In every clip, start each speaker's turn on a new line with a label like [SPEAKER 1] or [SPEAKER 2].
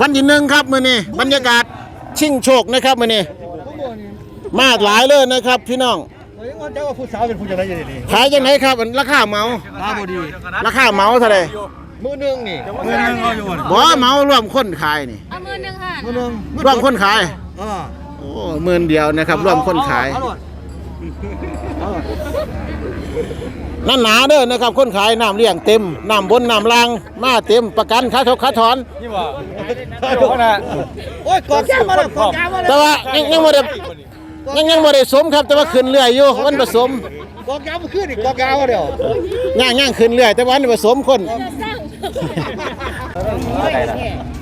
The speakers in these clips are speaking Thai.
[SPEAKER 1] วันที่หนึ่งครับมื้อนี้บรรยากาศชิงโชคนะครับมื้อนี้มาหลายเลยนะครับ พี่น้อง
[SPEAKER 2] เจ้าว่าผู้สาวเป็นผู้จัดการอย่างนี้
[SPEAKER 1] ขายจังไหนครับอันราคาเหมา
[SPEAKER 2] ตาบดี
[SPEAKER 1] ราคาเหมาเท่าไหร่
[SPEAKER 2] มือหนึงนี่มือหนึงเอาอยู่
[SPEAKER 1] บ่เหมารวมคนขายนี่
[SPEAKER 3] เอามือหนึ่งค่ะ
[SPEAKER 2] มือหนึง
[SPEAKER 1] รวมคนขาย
[SPEAKER 2] อ่า
[SPEAKER 1] โอ้หมื่นเดียวนะครับรวมคนขาย
[SPEAKER 2] เอหมด
[SPEAKER 1] นั่นหนาเด้อนะครับคนขายน้ำเลี้ยงเต็มน้ำบนน้ำล่างมาเต็มประกันค่าทกค่าถอน
[SPEAKER 2] นี่บ่โอ้ยกอดแก้วมาแล้วกอดแก้วมาแล้ว
[SPEAKER 1] แต่ว่ายังยังบ่ได้ยังยังบ่ได้สมครับ แต่ว่าขึ้นเรื่อยอยู่วันผสม
[SPEAKER 2] กอดแก้วมาขึ้นอีกกอดแก้วมาเดียว
[SPEAKER 1] ย่างย่างขึ้นเรื่อย แต่ว่าวันผสมคน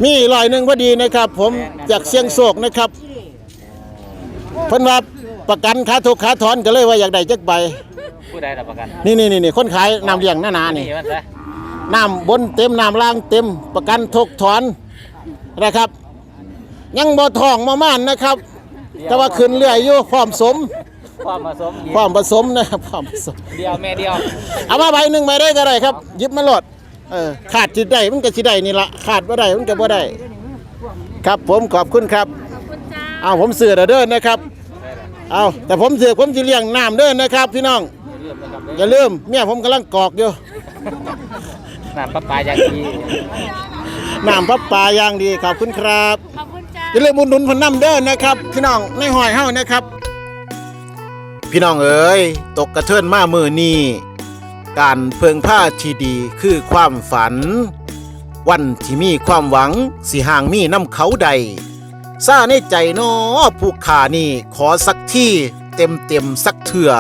[SPEAKER 1] มีร้อยหนึ่งพอดีนะครับ ผมจากเสียงโศกนะครับเพิ่นว่าประกันค่าทุกค่าถอนก็เลยว่าอยากได้จักใบ
[SPEAKER 4] ผู้ ใดรับประกัน
[SPEAKER 1] นี่นี่นี่นี่คนขายน้ำเลี้ยงหน้าหนานี่
[SPEAKER 4] นี่มันซะ
[SPEAKER 1] น้ำบนเต็มน้ำล่างเต็มประกันทุกถอนนะครับ ยังบ่ทองมาม่านนะครับ แต่ว่าขึ้นเรื่อยอยู่พร้อมสม
[SPEAKER 4] ความผสม
[SPEAKER 1] พร้อมผสมนะครับพร้อมผสม
[SPEAKER 4] เดียวแม่เดียว
[SPEAKER 1] เอามาใบหนึ่งใบได้ก็ได้ครับหยิบมาโหลดเออขาดจิตได้มันก็สิได้นี่ละขาดบ่ได้มันก็บ่ได้ ครับผมขอบคุณครับ
[SPEAKER 3] คุณจ้า
[SPEAKER 1] เอาผมเสือเด้อนะครับ เอาแต่ผมเสือผมจะเลี้ยงน้ำเด้อนะครับ พี่น้อง อย่าลืมเมียผมกำลังกอกอยู่
[SPEAKER 4] น้ำปลาปลาอย่างดี
[SPEAKER 1] น้ำพับปลาอย่างดีขอบคุณครับ
[SPEAKER 3] ขอบคุณจ้า
[SPEAKER 1] อย่าลืมอุดหนุนพนน้ำเด้อนะครับพี่น้องในหอยเฮานะครับ พี่น้องเอ๋ยตกกระเทือนมามือนี้การเพิงผ้าที่ดีคือความฝัน วันที่มีความหวังสิห่างมีน้ำเขาใดซาในใจน้อผู้ขานี่ขอสักที่เต็มเต็มๆสักเถื่อ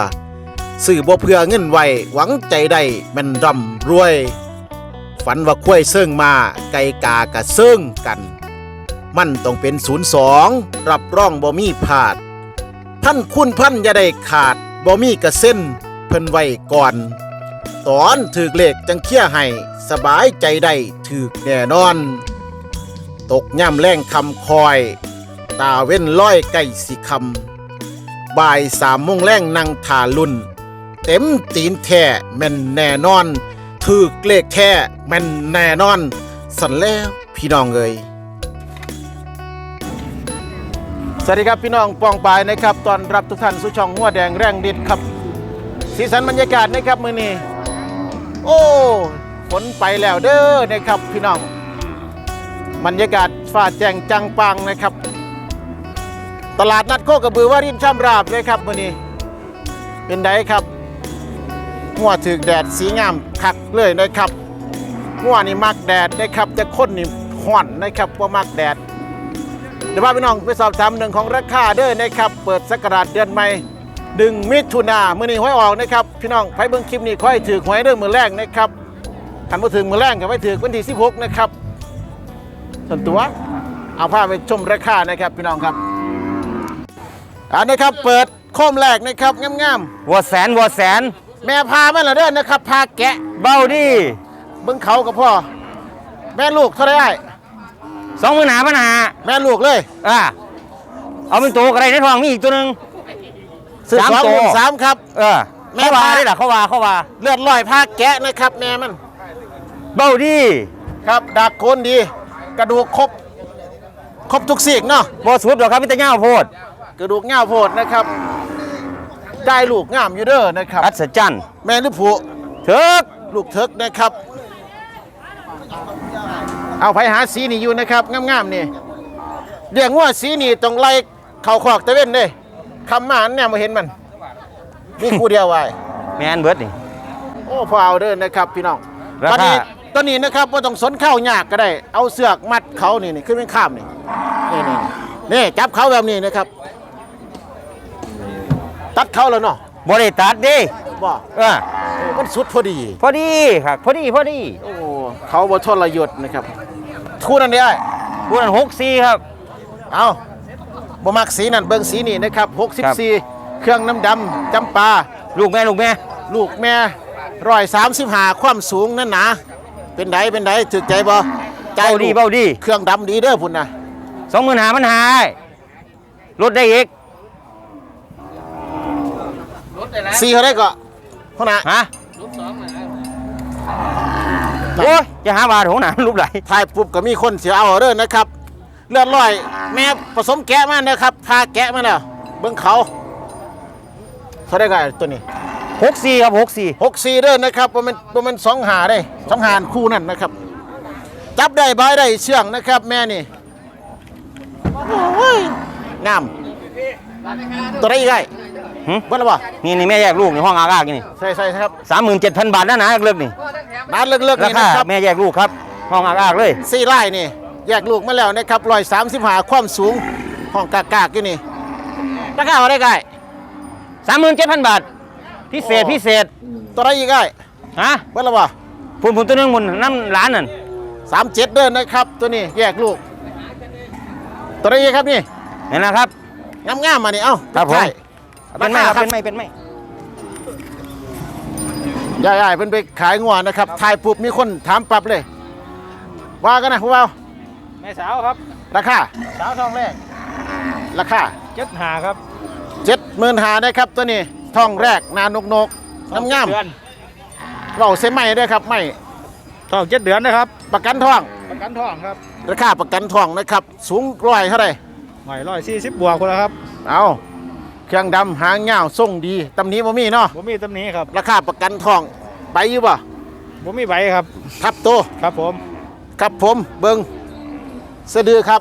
[SPEAKER 1] สื่อบ่เพื่อเงินไว้หวังใจได้แมันร่ำรวย ฝันว่าคุ้ยเซิ่งมาไก่กากะเซิ่งกัน มันต้องเป็นศูนย์สองรับร่องบ่มีพลาด พันคุณพันอย่าได้ขาดบ่มีกระเส้นเพิ่นไว้ก่อน ตอนถือเลขจังเคี้ยให้สบายใจได้ถือแน่นอน ตกย่ำแรงคำคอย ตาเว้นร้อยใกล้สิคำบ่ายสามโมงแรงนั่งทาลุ่น เต็มตีนแท้แม่นแน่นอน ถือเลขแท้แม่นแน่นอน สันแล้วพี่น้องเอ้ยสวัสดีครับพี่น้องปองปายนะครับตอนรับทุกท่านสู่ช่องหัวแดงแรงดิดครับ สีสันบรรยากาศนะครับมือนี้โอ้ฝนไปแล้วเด้อนะครับพี่น้องบรรยากาศฟ้าแจ้งจังปังนะครับ ตลาดนัดโคกระบือว่าริมช่ำราบเลยครับมือนี้เป็นไดครับ หัวถึกแดดสีงามคักเลยนะครับหัวนี่มักแดดนะครับจะคนนี่ห่อนนะครับว่ามักแดดเดี๋ยวพาพี่น้องไปสอบถามหนึ่งของราคาเด้อนะครับ เปิดสกราชเดือนใหม่ดึงมิถุนาเมื่อนี้หวยออกนะครับพี่น้องไปเบิ่งคลิปนี้ค่อยถือหวยเด้อมือแรกนะครับกันมาถึงมือแรกกับไปถือวันที่16นะครับส่วนตัวเอาภาไปชมราคานะครับพี่น้องครับอันนะครับเปิดโคมแรกนะครับงาม
[SPEAKER 4] วัวแสนวัวแสน
[SPEAKER 1] แม่พามาแล้วเด้อนะครับ พาแกะ
[SPEAKER 4] เบ้าดิ
[SPEAKER 1] เบิ่งเขากับพ่อ แม่ลูกเท่าไหรได้
[SPEAKER 4] สองมือหนาปัญหา
[SPEAKER 1] แม่ลูกเลย
[SPEAKER 4] อ่าเอาเป็นตัวอะไรในท้องมีอีกตัวหนึ่ง
[SPEAKER 1] ซื้อ
[SPEAKER 4] สาม
[SPEAKER 1] สอง
[SPEAKER 4] ตัว
[SPEAKER 1] หมื่นสามครับ
[SPEAKER 4] เออ
[SPEAKER 1] แม่
[SPEAKER 4] เขาว่า
[SPEAKER 1] พา
[SPEAKER 4] ได้หรอเขาว่าเขาว่า
[SPEAKER 1] เลือดลอยพาแกะนะครับแม่มัน
[SPEAKER 4] เบ้าดิ
[SPEAKER 1] ครับดักโคนดี กระดูกครบครบทุกสีกเนาะ
[SPEAKER 4] บ่สุดหรอกครับมิตรเงาโพด
[SPEAKER 1] กระดูกง่าวโพดนะครับ ได้ลูกงามอยู่เด้อนะครับ
[SPEAKER 4] อัศจรรย์
[SPEAKER 1] แม่หรือผู้
[SPEAKER 4] เถิก
[SPEAKER 1] ลูกเถิกนะครับ เอาไปหาสีนี่อยู่นะครับงามๆนี่เรียกว่าสีนี่ต้องไล่เข่าขอกตะเว้นเด้คำมาอันเนี่ยมาเห็นมันมีคู่เดียวไว้
[SPEAKER 4] แมนเบิร์ดนี่
[SPEAKER 1] โอ้พอเอาเด้อนะครับ พี่น้อง
[SPEAKER 4] รา
[SPEAKER 1] ตอน
[SPEAKER 4] คา
[SPEAKER 1] นี้ตอนนี้นะครับว่าต้องสนเข้ายากก็ได้ เอาเสือกมัดเขานี่นี่ขึ้นเป็นข้ามนี่นี่นี่นี่จับเขาแบบนี้นะครับ ตัดเขาแล้วเนาะ
[SPEAKER 4] บ่ได้ตัดดิ
[SPEAKER 1] บอก
[SPEAKER 4] เออ
[SPEAKER 1] มันสุดพอดี
[SPEAKER 4] พอดีครับ พอดีพอดี
[SPEAKER 1] โอ้เขาบ่ทรยศนะครับคู่นั้นได้
[SPEAKER 4] พูดนั้นหกสี่ครับ
[SPEAKER 1] เอาบ่มักสีนั่นเบิ่งสีนี่นะครับ
[SPEAKER 4] ครับ
[SPEAKER 1] 64 เครื่องน้ำดำจำปา
[SPEAKER 4] ลูกแม่ลูกแม่
[SPEAKER 1] ลูกแม่ร้อยสามสิบห้าความสูงนั่นหนาเป็นไดเป็นไดถึกใจบ่ใจ
[SPEAKER 4] เบ้าดี
[SPEAKER 1] ลูก
[SPEAKER 4] เบ้าดี
[SPEAKER 1] เครื่องดำดีเด้อพุ่นนะ
[SPEAKER 4] สองมือหนาปัญหาลดได้อีก
[SPEAKER 1] สีเขาได้ก็พ่อนะ
[SPEAKER 4] ฮะโอ้ยจะหาบาทของหนารูปไหล
[SPEAKER 1] ถ่ายปุ๊บก็มีคนเสียเอาเด้อนะครับ เลือดลอย แม่ผสมแกะมานะครับพาแกะมาแล้วเบิ่งเขาเขาได้ไงตัวนี้
[SPEAKER 4] หกสี่ครับหกสี่
[SPEAKER 1] หกสี่เด้อนะครับว่ามันว่ามันสองหาได้สองหารคู่นั่นนะครับ จับได้บายได้เชื่องนะครับ แม่นี่โอ้ยงามตัวได้อีกไง
[SPEAKER 4] หึ
[SPEAKER 1] เบิ่งแล้วบ่
[SPEAKER 4] นี่นี่แม่แยกลูกในห้องอากาศนี่
[SPEAKER 1] ใช่ใช่ครับ
[SPEAKER 4] สามหมื่นเจ็ดพันบาทนะนะเลิกนี่
[SPEAKER 1] นัดเลิกๆ
[SPEAKER 4] รา
[SPEAKER 1] นี่
[SPEAKER 4] คา
[SPEAKER 1] นะครับ
[SPEAKER 4] แม่แยกลูกครับ ห้องอากาศเลย
[SPEAKER 1] สี่ไร่นี่ แยกลูกมาแล้วนะครับร้อยสามสิบหาความสูงห้องกากากๆอยู่นี่ ราคาเท่าได้ไง
[SPEAKER 4] สามหมื่นเจ็ดพันบาท พิเศษพิเศษ
[SPEAKER 1] ตัวได้อีกไง
[SPEAKER 4] ฮะ
[SPEAKER 1] เบิ่งแล้วบ่
[SPEAKER 4] พุ่นพุ่นตัวหนึงพุ่นน้ำร้านนั่น
[SPEAKER 1] สามเจ็ดเดินนะครับ ตัวนี้แยกลูก ตัวได้อีกครับนี่
[SPEAKER 4] นี่นะครับ
[SPEAKER 1] งามๆมานี่เอ้า
[SPEAKER 4] ครับผม
[SPEAKER 1] ใช่
[SPEAKER 4] เป็นไหมครับเป็นไหมเป็นไหม
[SPEAKER 1] ยายๆเพิ่นไปขายงัวนะครับถ่ายปุ๊บมีคนถามปรับเลย ว่ากันนะพวกเรา
[SPEAKER 5] แม่สาวครับ
[SPEAKER 1] ราคา
[SPEAKER 5] สาวทองแรก
[SPEAKER 1] ราคา
[SPEAKER 5] เจ็ดหาครับ
[SPEAKER 1] เจ็ดหมื่นหานะครับตัวนี้ทองแรกนานกนกน้ำงาม
[SPEAKER 5] เดือน
[SPEAKER 1] เราเส้นไหมด้วยครับไม่
[SPEAKER 5] ทองเจ็ดเดือนนะครับ
[SPEAKER 1] ประกันทอง
[SPEAKER 5] ประกันทองครับ
[SPEAKER 1] ราคาประกันทองนะครับ สูงร้อยเท่าไหร่
[SPEAKER 5] ใหม่ร้อยสี่สิบบวกคนละครับ
[SPEAKER 1] เอา เครื่องดำหางเงาวทรงดีตำหนี้บ่มีเนาะ
[SPEAKER 5] ผมมีตำหนี้ครับ
[SPEAKER 1] ราคาประกันทองไปอยู่บ่
[SPEAKER 5] ผมมีใบครับ
[SPEAKER 1] ทับโต
[SPEAKER 5] ครับผม
[SPEAKER 1] ครับผมเบิงสะดือครับ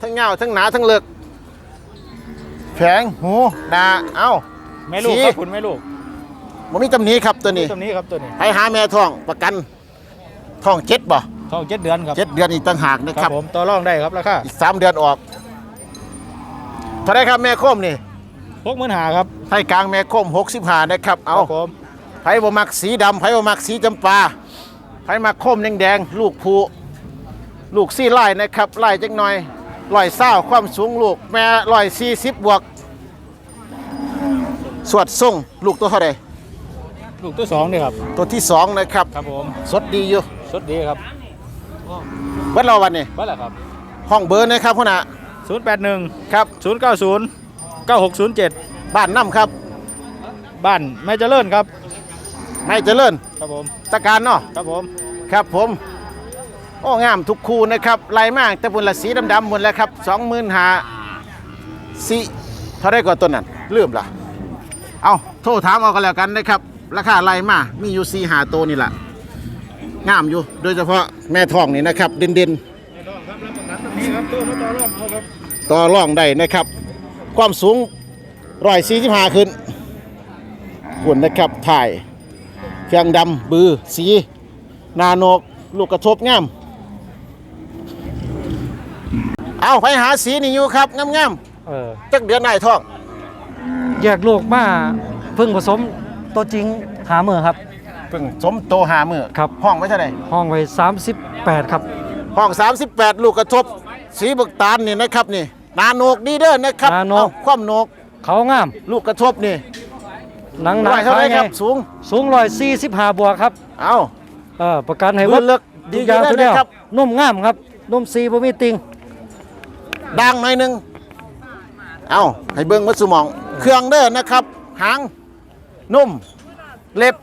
[SPEAKER 1] ทั้งเงาวทั้งหนาทั้งเลือกแผงหูดาเอ้า
[SPEAKER 5] แม่ลูก
[SPEAKER 1] สี
[SPEAKER 5] ครับคุณแม่ลูก
[SPEAKER 1] บ่มีตำหนี้ครับตัวนี้
[SPEAKER 5] ตำหนี้ครับตัวนี้
[SPEAKER 1] ไปหาแม่ทองประกันทองเจ็ดบ่
[SPEAKER 5] ทองเจ็ดเดือนครับ
[SPEAKER 1] เจ็ดเดือนอีกต่างหากนะ
[SPEAKER 5] ค
[SPEAKER 1] ค
[SPEAKER 5] รั
[SPEAKER 1] รั
[SPEAKER 5] บบผมต่อรองได้ครับราคา
[SPEAKER 1] อีกสามเดือนออกเท่าไรครับแม่โคมนี่
[SPEAKER 5] หกหมื่นหาครับ
[SPEAKER 1] ไทยกลางแม่โคมหกสิบห้านะครับเอา
[SPEAKER 5] ครับผม
[SPEAKER 1] ไผบ่มักสีดำไผบ่มักสีจำปาไผมักโคมแดงๆลูกผูลูกซี่ไล่นะครับไล่จักหน่อยร้อยเศร้าความสูงลูกแม่ร้อยสี่สิบบวก สวดส่งลูกตัวเท่าไร
[SPEAKER 5] ลูกตัวสองนี่ครับ
[SPEAKER 1] ตัวที่สองนะครับ
[SPEAKER 5] ครับผม
[SPEAKER 1] สดดีอยู่
[SPEAKER 5] สดดีครับ
[SPEAKER 1] วัดเราวันนี้
[SPEAKER 5] บ้านละครับ
[SPEAKER 1] ห้องเบอร์นะครับพ่อน่ะ
[SPEAKER 5] ศูนย์แปดหนึ่ง
[SPEAKER 1] ครับ
[SPEAKER 5] ศูนย์ เก้าศูนย์เก้าหกศูนย์เจ็ด
[SPEAKER 1] บ้านน้ำครับ
[SPEAKER 5] บ้านแม่เจริญครับ
[SPEAKER 1] ไม่เจริญ
[SPEAKER 5] ครับผม
[SPEAKER 1] ตะการเนาะ
[SPEAKER 5] ครับผม
[SPEAKER 1] ครับผม โอ้งามทุกคู่นะครับลายมากแต่บนละสีดำๆหมดแล้วครับสองหมื่นหาสีเท่าไรกว่าตัวนั้นลืมละเอาโทรถามเอากันแล้วกันนะครับ ราคาลายมามีอยู่สีหาตัวนี่แหละงามอยู่ โดยเฉพาะแม่ทองนี่นะครับ เด่น
[SPEAKER 5] นี่ครับรับประกันตรงนี้ครับตัวมาต่อรองเอาครับ
[SPEAKER 1] ๆต่อร่องได้นะครับ ความสูงร้อยสี่สิบห้าขึ้นหุ่นนะครับถ่ายเครื่องดำบือสีนาโนกลูกกระทบงาม เอาไปหาสีนี่อยู่ครับงาม
[SPEAKER 6] เออ
[SPEAKER 1] ๆจักเดือนไหนท้อง
[SPEAKER 6] แยกลูกมาเพิ่งผสมตัวจริงหาเมื่อครับ
[SPEAKER 1] เพิ่งสมโตหามือ
[SPEAKER 6] ครับ
[SPEAKER 1] ห้องไว้เท่าไหร่
[SPEAKER 6] ห้องไว้38 ครับ
[SPEAKER 1] ห้อง 38 ลูกกระทบ สีบึกตาลนี่นะครับนี่ นาโนกดีเด้อนะครับ
[SPEAKER 6] นาโนก
[SPEAKER 1] เอความโนก
[SPEAKER 6] เขางาม
[SPEAKER 1] ลูกกระทบนี่
[SPEAKER 6] หนังหนา
[SPEAKER 1] ร้อยเท่าไหร
[SPEAKER 6] ขาย
[SPEAKER 1] ค
[SPEAKER 6] ไง
[SPEAKER 1] รับ สูง
[SPEAKER 6] สูงร้อยสี่สิบห้าบวกครับ
[SPEAKER 1] เอา
[SPEAKER 6] เออประกันให้
[SPEAKER 1] เลือดเลือกดี
[SPEAKER 6] ทุกอย่าง
[SPEAKER 1] อยู่
[SPEAKER 6] ทุก
[SPEAKER 1] ได้
[SPEAKER 6] อย่าง
[SPEAKER 1] นะครับ
[SPEAKER 6] นุ่มงามครับ นุ่มซีบ่มีติง
[SPEAKER 1] ดังหน่อยหนึงเอาให้เบิ่งมัดสมอง เครื่องเด้อนะครับ หาง นุ่ม เล็บ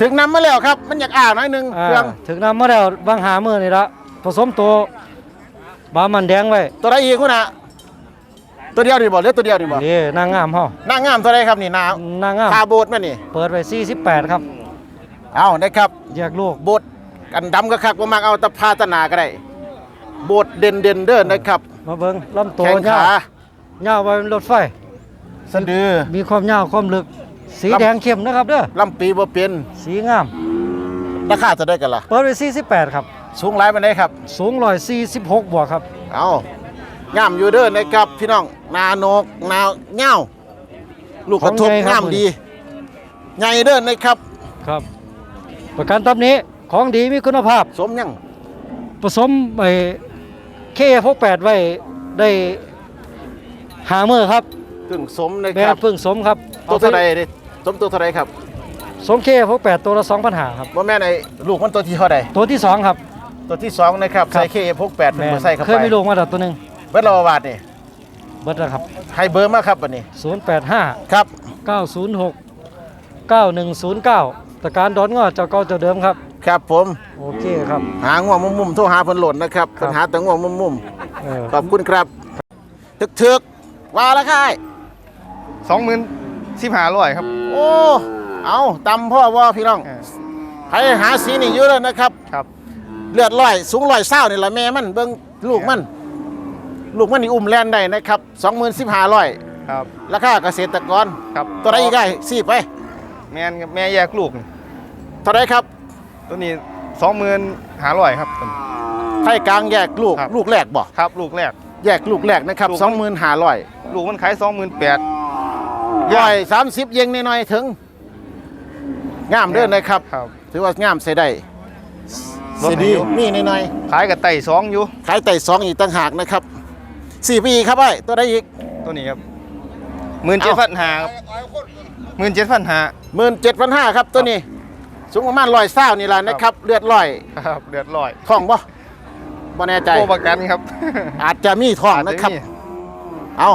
[SPEAKER 1] ถึงนำมาแล้วครับ มันอยากอ่าหน่อยหนึง
[SPEAKER 6] อ่า
[SPEAKER 1] เครื่อง
[SPEAKER 6] ถึงนำมาแล้วบางหาเมื่อนี่ละ ผสมตัวบามันแดงไว้
[SPEAKER 1] ตัวใดอีกคุณน่ะตัวเดียวดีบ่เหลือตัวเดียวดีบ่
[SPEAKER 6] นี่นางงามเฮา
[SPEAKER 1] หน้างามตัวใดครับนี่หนานา
[SPEAKER 6] งงาม
[SPEAKER 1] คาโบดมานี่
[SPEAKER 6] เปิดไว้48 ครับ
[SPEAKER 1] เอานะครับ
[SPEAKER 6] แยกลูก
[SPEAKER 1] โบดกันดำก็คักบ่มักเอาแตะพาตนาก็ได้โบดเด่นเด่นๆเด้อนะครับ
[SPEAKER 6] มาเบิ่งลำตัว
[SPEAKER 1] แข้ง
[SPEAKER 6] ยา
[SPEAKER 1] ขาว
[SPEAKER 6] ยาวไว้เป็นรถไฟ
[SPEAKER 1] สะดือ
[SPEAKER 6] มีความยาวความลึก สี
[SPEAKER 1] ลำ
[SPEAKER 6] แดงเข้มนะครับเด้อ
[SPEAKER 1] ลำปีบ่เป็น
[SPEAKER 6] สีงาม
[SPEAKER 1] ราคาจะได้กันล่ะ
[SPEAKER 6] เปิดไว้48 ครับ
[SPEAKER 1] สูงหลายปานใดครับ
[SPEAKER 6] สูง146บวกครับ
[SPEAKER 1] เอางามอยู่เด้อนะครับพี่น้องนาโนกนาเง่าลูกกระทบ
[SPEAKER 6] ของใหญ่ครับ
[SPEAKER 1] งามดีใหญ่เด้อนะครับ
[SPEAKER 6] ครับ ประกันตับนี้ของดีมีคุณภาพ
[SPEAKER 1] สมยัง
[SPEAKER 6] ผสมไปเคพกแปดไว้ได้หาเมื่อครับ
[SPEAKER 1] ถึงสมนะ
[SPEAKER 6] แม่
[SPEAKER 1] ครับ
[SPEAKER 6] เพิ่งสมครับ
[SPEAKER 1] ตัวเท่าไรเด้สมตัวเท่าไรครับ
[SPEAKER 6] สมเคพกแปดตัวละสองพันหาครับ
[SPEAKER 1] ว่าแม่ในลูกมันตัวที่เท่าใด
[SPEAKER 6] ตัวที่สองครับ
[SPEAKER 1] ตัวที่สองนะครับ
[SPEAKER 6] ครับ
[SPEAKER 1] ใส่เคพกแปดเป็น
[SPEAKER 6] แม่
[SPEAKER 1] เบอร์ใส่เข้า
[SPEAKER 6] เค
[SPEAKER 1] ไป
[SPEAKER 6] ยมีลูกมาแต่ตัวหนึ่ง
[SPEAKER 1] เบิร์ดรอบาทนี่
[SPEAKER 6] เบิดแล้วครับ
[SPEAKER 1] ให้เบอร์มาครับวันนี้
[SPEAKER 6] ศูนย์แปดห้า
[SPEAKER 1] ครับ
[SPEAKER 6] เก้าศูนย์หกเก้าหนึ่งศูนย์เก้าตะการดอนงอเจ้าเก่าเจ้าเดิมครับ
[SPEAKER 1] ครับผม
[SPEAKER 3] โอเคครับ
[SPEAKER 1] หาง่วงมุมๆโทรหาเพิ่นโหลดนะครับ
[SPEAKER 3] ครับ
[SPEAKER 1] เพิ่นหาแต่ง่วงมุม
[SPEAKER 3] เออ
[SPEAKER 1] ๆขอบคุณครับทึกๆว่าแล้วค่ะ
[SPEAKER 2] สองหมื่นสิบห้าร้อยครับ
[SPEAKER 1] โอ้เอาตำพ่อว่าพี่น้อง
[SPEAKER 2] เออ
[SPEAKER 1] ใครหาสีนี่อยู่แล้วนะครับ
[SPEAKER 2] ครับ
[SPEAKER 1] เลือดลอยสูงลอยเศร้านี่ละแม่มันเบิ่งลูกมัน ลูกมันนี่อุ้มแลนได้นะครับ20,500
[SPEAKER 2] ครับ
[SPEAKER 1] ราคาเกษตรกร
[SPEAKER 2] ครับ
[SPEAKER 1] ตัวใดอีกได้สี่ไป
[SPEAKER 2] แม่นครับแม่แยกลูกนี่
[SPEAKER 1] เท่าไรครับ
[SPEAKER 2] ตัวนี้สองหมื่นห้าร้อยครับตัวนี้
[SPEAKER 1] ไทยกลางแยกลูก
[SPEAKER 2] ครับ
[SPEAKER 1] ลูกแรกบ่
[SPEAKER 2] ครับลูกแรก
[SPEAKER 1] แยกลูกแรกนะครับ
[SPEAKER 2] ลูก
[SPEAKER 1] 25,500
[SPEAKER 2] ลูกมันขายสองหมื่นแปด
[SPEAKER 1] ย่อย30เยงนิดหน่อยๆถึงงามเด้อนะครับ
[SPEAKER 2] ครับ
[SPEAKER 1] ถือว่างามใส่ได้
[SPEAKER 2] ลด
[SPEAKER 1] สิ
[SPEAKER 2] ให้
[SPEAKER 1] ดี
[SPEAKER 2] อยู่
[SPEAKER 1] นี่หน่อย
[SPEAKER 2] ขายกับไต่สองอยู่
[SPEAKER 1] ๆขายไต่สองอีกต่างหากนะครับสี่ปีครับไอ้ตัวใดอีก
[SPEAKER 2] ตัวนี้ครับหมื่นเจ็ดพันห้าครับหมื่นเจ็ดพันห้า
[SPEAKER 1] หมื่นเจ็ดพันห้าครับตัวนี้ สูงประมาณร้อยเศร้านี่แหละนะครับ เลือดลอย
[SPEAKER 2] ครับเดือดร้อย
[SPEAKER 1] ท้องบ่บ่แน่ใจ
[SPEAKER 2] โปรประกันครับ
[SPEAKER 1] อาจจะมีท้องนะครับ เอา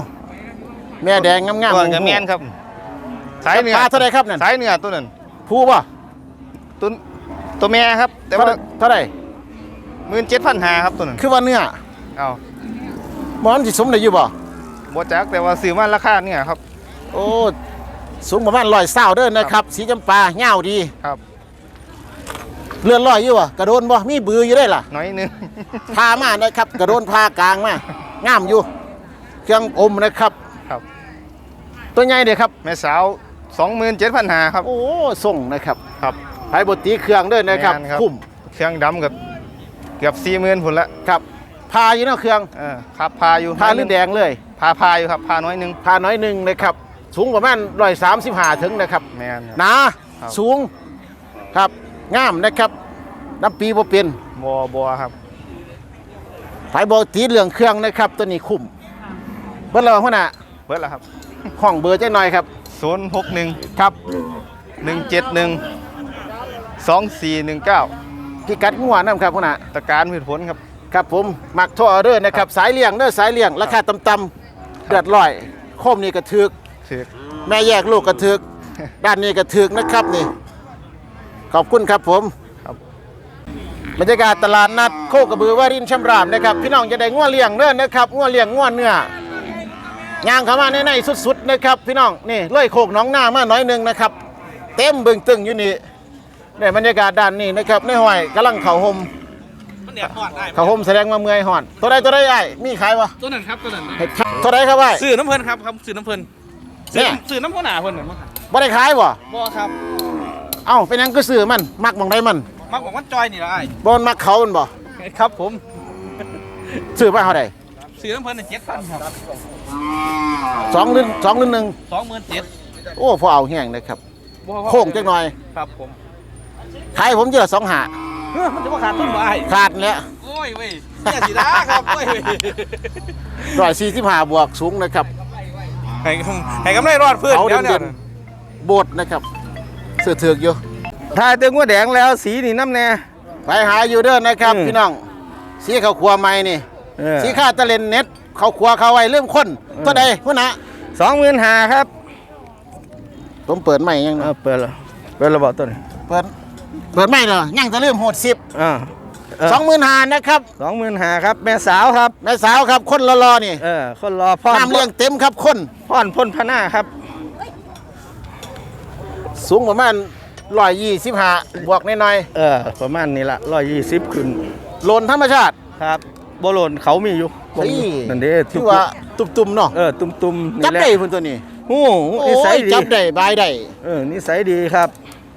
[SPEAKER 1] แม่แดงงามๆ
[SPEAKER 2] ตัวกับแมนครับ สายเนื้อ
[SPEAKER 1] ปลาเท่าไรครับนั่น
[SPEAKER 2] สายเนื้อตัวนั้น
[SPEAKER 1] ผู้บ่
[SPEAKER 2] ตัว ตัวแม่ครับ แต่
[SPEAKER 1] เท่า
[SPEAKER 2] ว่า
[SPEAKER 1] เท่าไร
[SPEAKER 2] หมื่นเจ็ดพันห้าครับตัวนั้น
[SPEAKER 1] คือว่าเนื้อ
[SPEAKER 2] เอา
[SPEAKER 1] หมอนสิสมได้อยู่บ่
[SPEAKER 2] บ่จักแต่ว่าซื้อมาราคาเนี่ยครับ
[SPEAKER 1] โอ้สูงประมาณร้อยเศร้าเด้อนะครับ สีจำปาเงาวดี
[SPEAKER 2] ครับ
[SPEAKER 1] เลือดลอยอยู่บ่กระโดนบ่มีบืออยู่ได้ล่ะ
[SPEAKER 2] น้อยหนึง
[SPEAKER 1] พามานะครับ กระโดนพากลางมางามอยู่ เครื่องอมนะครับ
[SPEAKER 2] ครับ
[SPEAKER 1] ตัวใหญ่เด้อครับ
[SPEAKER 2] แม่สาวสองหมื่นเจ็ดพันห้าครับ
[SPEAKER 1] โอ้ส่งนะครับ
[SPEAKER 2] ครับ
[SPEAKER 1] ไผบตีเครื่องเด้อนะครับ
[SPEAKER 2] แม่นครับ
[SPEAKER 1] คุ้ม
[SPEAKER 2] เครื่องดำกับเกือบสี่หมื่นผลละ
[SPEAKER 1] ครับพาอยู่เนาะเครื่อง
[SPEAKER 2] เออครับพาอยู่
[SPEAKER 1] พาหรือแดงเลย
[SPEAKER 2] พาพาอยู่ครับพาน้อยหนึง
[SPEAKER 1] พาน้อยหนึ่งนะครับสูงประมาณร้อยสามสิบห้าถึงนะครับ
[SPEAKER 2] แม่นครับ
[SPEAKER 1] หนา
[SPEAKER 2] ครับ
[SPEAKER 1] สูงครับงามนะครับน้ำปีบ่เป็น
[SPEAKER 2] บัวบัวครับ
[SPEAKER 1] ไผบตีเหลืองเครื่องนะครับ ตัวนี้คุ้มเบิ่งแล้วหัวหน้า
[SPEAKER 2] เบิดแล้วครับ
[SPEAKER 1] ห้องเบอร์จักหน่อยครับ
[SPEAKER 2] ศูนย์หกหนึ่ง
[SPEAKER 1] ครับ
[SPEAKER 2] หนึ่งเจ็ดหนึ่ง สองสี่หนึ่งเก้า
[SPEAKER 1] พิกัดงัวน้ำครับหัวหน้า
[SPEAKER 2] ตะการพืชผลครับ
[SPEAKER 1] ครับผมมักท่อเด้อนะครับ สายเลี้ยงเด้อสายเลี้ยงราคาต่ำๆเดือดร้อยโคมนี่กระทึก
[SPEAKER 2] ถือ
[SPEAKER 1] แม่แยกลูกกระทึก ด้านนี้กระทึกนะครับนี่ ขอบคุณครับผม
[SPEAKER 2] ครับ
[SPEAKER 1] บรรยากาศตลาดนัดโคกระบือวารินชำรามนะครับ พี่น้องจะได้งัวเลี้ยงเด้อนะครับงัวเลี้ยงงัวเนื้อย่างเข้ามาในในๆสุดๆนะครับ พี่น้องนี่เลื่อยโคกหน้องหน้ามาหน่อยหนึงนะครับ เต็มบึงตึงอยู่นี่ ในบรรยากาศด้านนี้นะครับในห้อยกำลังเข่าห่ม
[SPEAKER 7] มันเนี่ยทอดได้
[SPEAKER 1] เข่าห่มแสดงว่าเมื่อยหอนตัวใดตัวใดไอ้มีขายวะ
[SPEAKER 7] ตัวนั้นครับตัวนั้น
[SPEAKER 1] เห็ดตัวใดครับไอ้
[SPEAKER 7] สื่อน้ำเพลินครับครับสื่อน้ำเพลิน
[SPEAKER 1] เนี่
[SPEAKER 7] สื่อย สื่อน้ำข้าวหนาเพลินเหมือนมั้งครับ
[SPEAKER 1] บ่ได้ขายบ่
[SPEAKER 7] บ่ครับ
[SPEAKER 1] เอ้าเป็นหยังก็ซื้อมันมักหมองใดมัน
[SPEAKER 7] มักบอกว่าจอยนี่ละไอ้
[SPEAKER 1] บ่มันมักเขามันบ่
[SPEAKER 7] ครับผม
[SPEAKER 1] ซื้อมาเท่าใด
[SPEAKER 7] สื่อน้ำเพลินเจ็ดพันครับ
[SPEAKER 1] สองหรือสองหรือหนึ่ง
[SPEAKER 7] สองหมื่นเจ็ด
[SPEAKER 1] โอ้พอเอาแห้งนะครับโค้งจักหน่อย
[SPEAKER 7] ครับผม
[SPEAKER 1] ขายผมเจอสองหา
[SPEAKER 7] เฮ้ยมันจะว่าขาดต้นบ่ไอ้
[SPEAKER 1] ขาดแล้ว
[SPEAKER 7] โอ้ยเว้ยเนี่ยสีดาครับโอ้ยเว้ย
[SPEAKER 1] ร้อยสี่สิบห้าบวกสูงนะครับ
[SPEAKER 7] ให้ให้กำไรรอดเพื่อน
[SPEAKER 1] เขา
[SPEAKER 7] เดี๋ยว
[SPEAKER 1] เด่
[SPEAKER 7] เนี่ย
[SPEAKER 1] นๆโบดนะครับ เสือเถือกอยู่
[SPEAKER 2] ถ้าเตืองว่าแดงแล้วสีนี่น้ำแน่
[SPEAKER 1] ไปหาอยู่เด้อนะครับ
[SPEAKER 2] อืม
[SPEAKER 1] พี่น้อง สีเขาครัวใหม่นี่
[SPEAKER 2] เออ
[SPEAKER 1] สีข้าตะเลนเน็ต เขาครัวเขาไว้เริ่มคนตัวใดพุ่นนะ
[SPEAKER 2] สองหมื่นห้าครับ
[SPEAKER 1] ผมเปิดใหม่ยัง
[SPEAKER 2] เอ
[SPEAKER 1] นะ
[SPEAKER 2] อเปิดแล้วเปิดระบบตัวนี้
[SPEAKER 1] เปิดเปิดใหม่เหรอยังจะเริ่มโหดสิบ
[SPEAKER 2] อ่า
[SPEAKER 1] สองหมื่นหานะครับ
[SPEAKER 2] สองหมื่นห้าครับ แม่สาวครับ
[SPEAKER 1] แม่สาวครับคนรอๆนี่
[SPEAKER 2] เออคนรอพ่อน
[SPEAKER 1] น้ำเลี้ยงเต็มครับคน
[SPEAKER 2] พ่อนพ่นพนาครับ
[SPEAKER 1] สูงประมาณร้อยยี่สิบห้าบวกน้อย
[SPEAKER 2] เออ ประมาณนี้ละร้อยยี่สิบขึ้น
[SPEAKER 1] ๆโลนธรรมชาติ
[SPEAKER 2] ครับโบโลนเขามีอยู่
[SPEAKER 1] เฮ้ย
[SPEAKER 2] นั่นเด้
[SPEAKER 1] ที่ว่าตุ่มๆเนาะ
[SPEAKER 2] เออ ตุ้มๆ
[SPEAKER 1] จับ
[SPEAKER 2] นี่แหละ
[SPEAKER 1] ได้พุ่นตัวนี้
[SPEAKER 2] โอ้
[SPEAKER 1] โอ้
[SPEAKER 2] นิสัย
[SPEAKER 1] ย
[SPEAKER 2] ดี
[SPEAKER 1] จับได้บายได้
[SPEAKER 2] เออนิสัยดีครับ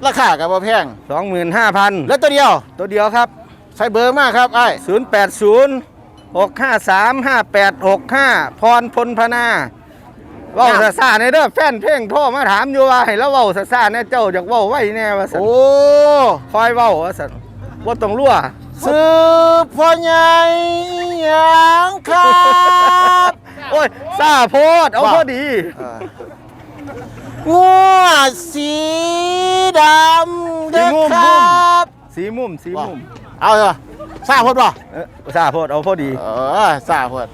[SPEAKER 1] ราคากับว่าแพง
[SPEAKER 2] สองหมื่นห้าพัน
[SPEAKER 1] แล้วตัวเดียว
[SPEAKER 2] ตัวเดียวครับ
[SPEAKER 1] ใช้เบอร์มากครับไอ้
[SPEAKER 2] ศูนย์แปดศูนย์หกห้าสามห้าแปดหกห้าพรพลพนาเว้าซาซาในเด้อแฟนเพลงโทรมาถามอยู่ว่าให้เราเว้าซาซาแน่เจ้าอยากเว้าไว้แน่ว่าสัน
[SPEAKER 1] โอ้
[SPEAKER 2] คอยเว้าว่าสันว่าต้องรั่ว
[SPEAKER 1] ซื้อพ่อใหญ่หยังครับ
[SPEAKER 2] โอ้ยซาโพดเอา
[SPEAKER 1] ว่า
[SPEAKER 2] พอดี
[SPEAKER 1] งัวสีดำเด้อ
[SPEAKER 2] สีม่วง
[SPEAKER 1] ครับ
[SPEAKER 2] สีมุมสีมุม
[SPEAKER 1] เอาเหรอทราบพดป่ะ
[SPEAKER 2] เออซาโพดเอาพอดี
[SPEAKER 1] เออทราบพด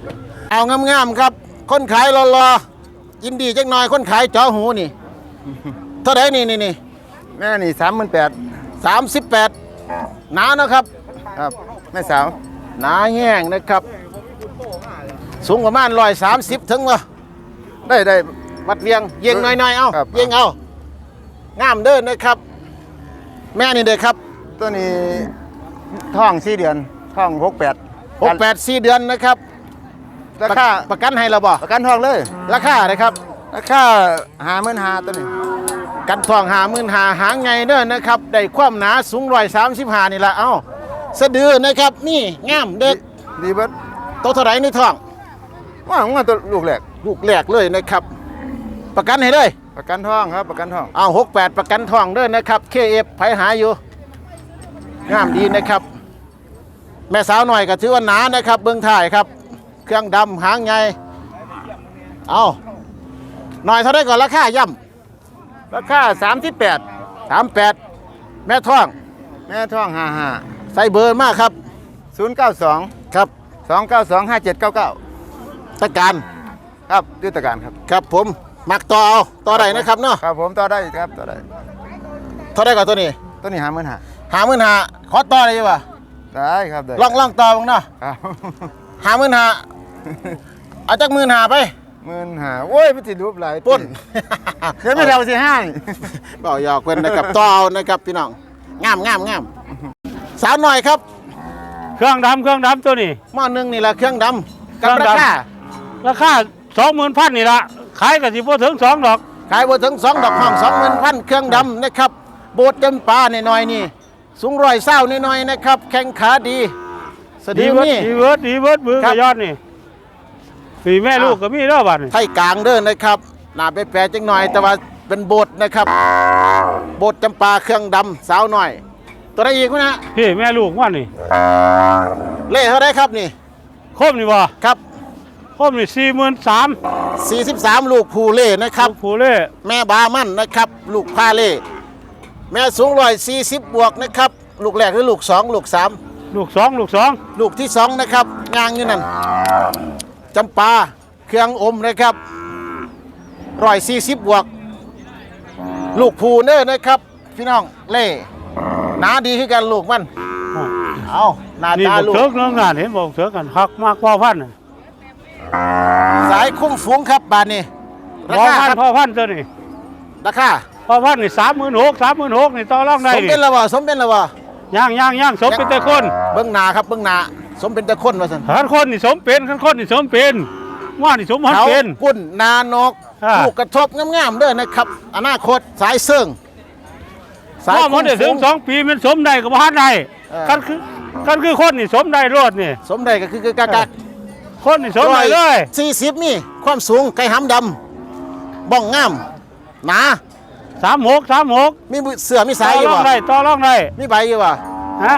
[SPEAKER 1] เอางามๆครับ คนขายรอๆยินดีจักหน่อยคนขายจอหูนี่เท่าไหร่นี่นี่นี่
[SPEAKER 2] แม่นี่สามหมื่นแปด
[SPEAKER 1] สามสิบแปดหนานะครับ
[SPEAKER 2] ครับแม่สาว
[SPEAKER 1] หนาแห้งนะครับ สูงประมาณร้อยสามสิบถึงวะ
[SPEAKER 2] ได้ได้
[SPEAKER 1] วัดเวียงเยียงหน่อยๆ เอา
[SPEAKER 2] ครับ
[SPEAKER 1] เยียงเอางามเด้อนะครับ แม่นี่เด้อครับ
[SPEAKER 2] ตัวนี้ท้องสี่เดือนท้องหกแปด
[SPEAKER 1] หกแปดสี่เดือนนะครับ
[SPEAKER 2] ราคา
[SPEAKER 1] ประกันให้เราบ่
[SPEAKER 2] ประกันทองเลย
[SPEAKER 1] ราคานะครับ
[SPEAKER 2] ราคาหาหมื่นหาตัวนี้
[SPEAKER 1] กันทองหามื่นหาหางไงเด้อนะครับได้ความหนาสูงร้อยสามสิบห้านี่ละเอ้าสะดือนะครับนี่งามเด็ก
[SPEAKER 2] ดีเบิด
[SPEAKER 1] โตเท่าไหรในท้อง
[SPEAKER 2] ว่าของมันตัวลูกแหลก
[SPEAKER 1] ลูกแรกเลยนะครับ ประกันให้เลย
[SPEAKER 2] ประกันทองครับประกันทอง
[SPEAKER 1] เอาหกแปดประกันทองเด้อนะครับเคเอฟไผหาอยู่งามดีนะครับ แม่สาวหน่อยก็ถือว่าหนานะครับเบื้องถ่ายครับ เครื่องดำหางไงเอาหน่อยเท่าไรก่อนราคาย่
[SPEAKER 2] ราคาสามสิบแปดำ
[SPEAKER 1] สามแปดแม่ท้อง
[SPEAKER 2] แม่ท้องห้าห้า
[SPEAKER 1] ใส่เบอร์มากครับ
[SPEAKER 2] ศูนย์เก้าสอง
[SPEAKER 1] ครับ
[SPEAKER 2] สองเก้าสองห้าเจ็ดเก้าเก้า
[SPEAKER 1] ตะการ
[SPEAKER 2] ครับยุทธการครับ
[SPEAKER 1] ครับผม มักต่อเอาต่อได้นะครับเนาะ
[SPEAKER 2] ครับผมต่อได้ครับต่อได้
[SPEAKER 1] เท่าไรก่อนตัวนี้
[SPEAKER 2] ตัวนี้หาหมื่นหา
[SPEAKER 1] หามื่นหาขอต่อได้ยังวะ
[SPEAKER 2] ได้ครับได้
[SPEAKER 1] ลองลองต่อบ้างเนาะ
[SPEAKER 2] ครับ
[SPEAKER 1] หามื่นหาเอาจากมื่นหาไป
[SPEAKER 2] หมื่นหาโอ้ยมันติดรูปหลาย
[SPEAKER 1] ปุ้น
[SPEAKER 2] เดี๋ยวไม่เราสิให้
[SPEAKER 1] บอกหยอกเพิ่นนะครับต่อเอานะครับพี่น้องงามงามงามสาวหน่อยครับ
[SPEAKER 3] เครื่องดำเครื่องดำตัวนี้
[SPEAKER 1] หม้อหนึงนี่แหละเครื่องดำกับ
[SPEAKER 3] เครื่
[SPEAKER 1] รา
[SPEAKER 3] องดำ
[SPEAKER 1] คา
[SPEAKER 3] ราคาสองหมื่นพันนี่ละ ขายกับสิบ่ถึงสองดอก
[SPEAKER 1] ขายบ่ถึงสองดอกห้องสองหมื่นพันเครื่องดำนะครับโบดจำปาหน่อยๆนี่สูงร้อยเศร้าหน่อยๆนะครับ แข้งขาดีสะ
[SPEAKER 3] ดี
[SPEAKER 1] ดือ
[SPEAKER 3] เบิด
[SPEAKER 1] นี่
[SPEAKER 3] ดีเบิดดีเบิดมือ
[SPEAKER 1] ครั
[SPEAKER 3] กับบยอดนี่ปีแม่ลูกก็มีเด้อบัดนี่
[SPEAKER 1] ไทยกลางเด้อนะครับหน้าไปแปรจังหน่อย แต่ว่าเป็นโบดนะครับ โบดจำปาเครื่องดำสาวหน่อย ตัวได้อีกไหมนะ
[SPEAKER 3] พี่แม่ลูกว่านี่
[SPEAKER 1] เล่เท่าไรครับนี่
[SPEAKER 3] คมนี่บ่
[SPEAKER 1] ครับ
[SPEAKER 3] คมนี่สี่หมื่นสาม
[SPEAKER 1] 43 ลูกภูเล่นะครับ
[SPEAKER 3] ผู้เล่
[SPEAKER 1] แม่บามั่นนะครับ ลูกพาเล่แม่สูงร้อยสี่สิบบวกนะครับ ลูกแรกหรือลูกสองลูกสาม
[SPEAKER 3] ลูกสองลูกสอง
[SPEAKER 1] ลูกที่สองนะครับงางอยู่นั่นจำปาเครื่องอมนะครับร้อยสี่สิบบวก ลูกภูเน้อนะครับ พี่น้องเล่หนาดีคือกันลูกมันเอาหน้า
[SPEAKER 3] นี่
[SPEAKER 1] ตา
[SPEAKER 3] บอก
[SPEAKER 1] ลูก
[SPEAKER 3] เถิกเรื่องงานเห็นบอกเถิกกันหักมากพ่อพันธุ์น่ะ
[SPEAKER 1] สายคุ้มฝูงครับบานนี้รา
[SPEAKER 3] พ่อ
[SPEAKER 1] คา
[SPEAKER 3] พัน
[SPEAKER 1] ครั
[SPEAKER 3] ธุ์
[SPEAKER 1] บ
[SPEAKER 3] พ่อพันธุ์ตัวนี้
[SPEAKER 1] ราคา
[SPEAKER 3] พ่อพันธุ์นี่สามหมื่นหกสามหมื่นหกนี่ต่อรองได้
[SPEAKER 1] สม
[SPEAKER 3] นี่
[SPEAKER 1] เป็นและบ่สมเป็นและบ่
[SPEAKER 3] ย่างย่างย่างสมเป็นแต่คน
[SPEAKER 1] เบิ้งหนาครับเบิ้งหนาสมเป็นแต่คนว่าสัน
[SPEAKER 3] ขันคนนี่สมเป็นขันคนนี่สมเป็นว่านี่สมหัน
[SPEAKER 1] เขา
[SPEAKER 3] เป็น
[SPEAKER 1] กุ้นนานก
[SPEAKER 3] อ่า
[SPEAKER 1] ลูกกระทบงามๆเด้อนะครับ อนาคตสายเสื่องสาย
[SPEAKER 3] ว่ามันได้ถึงสองปีมันสมได้กับพันได้
[SPEAKER 1] เออ
[SPEAKER 3] กันคือกันคือคนนี่สมได้รอดนี่
[SPEAKER 1] สมได้ก็คือคือกากา
[SPEAKER 3] คนนี่สมได้เลย
[SPEAKER 1] สี่สิบนี่ความสูงไก่หำดำบ้องงามหนา
[SPEAKER 3] สามหกสามหก
[SPEAKER 1] มีเสือมี
[SPEAKER 3] ต่
[SPEAKER 1] สา
[SPEAKER 3] อย
[SPEAKER 1] อยู่
[SPEAKER 3] รอง
[SPEAKER 1] บ่
[SPEAKER 3] ได้ต่อรองได้
[SPEAKER 1] มีใบอยู่บ่
[SPEAKER 3] ฮะ